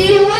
You want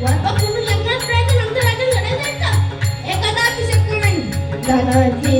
म्हणून लग्नात प्रयत्न नंतर राजन घडेल एखादा अतिशय नाही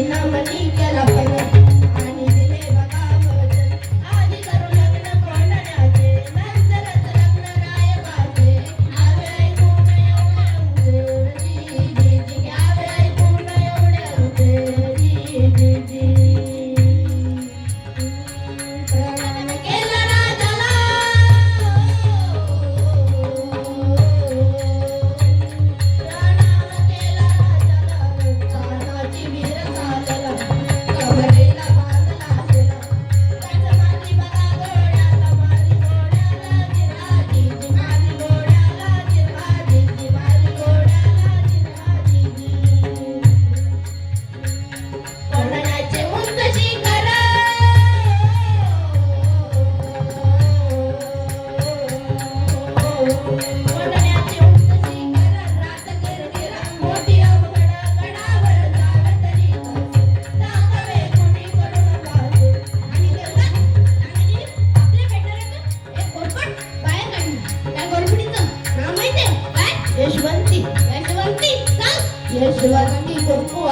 Siswa 文化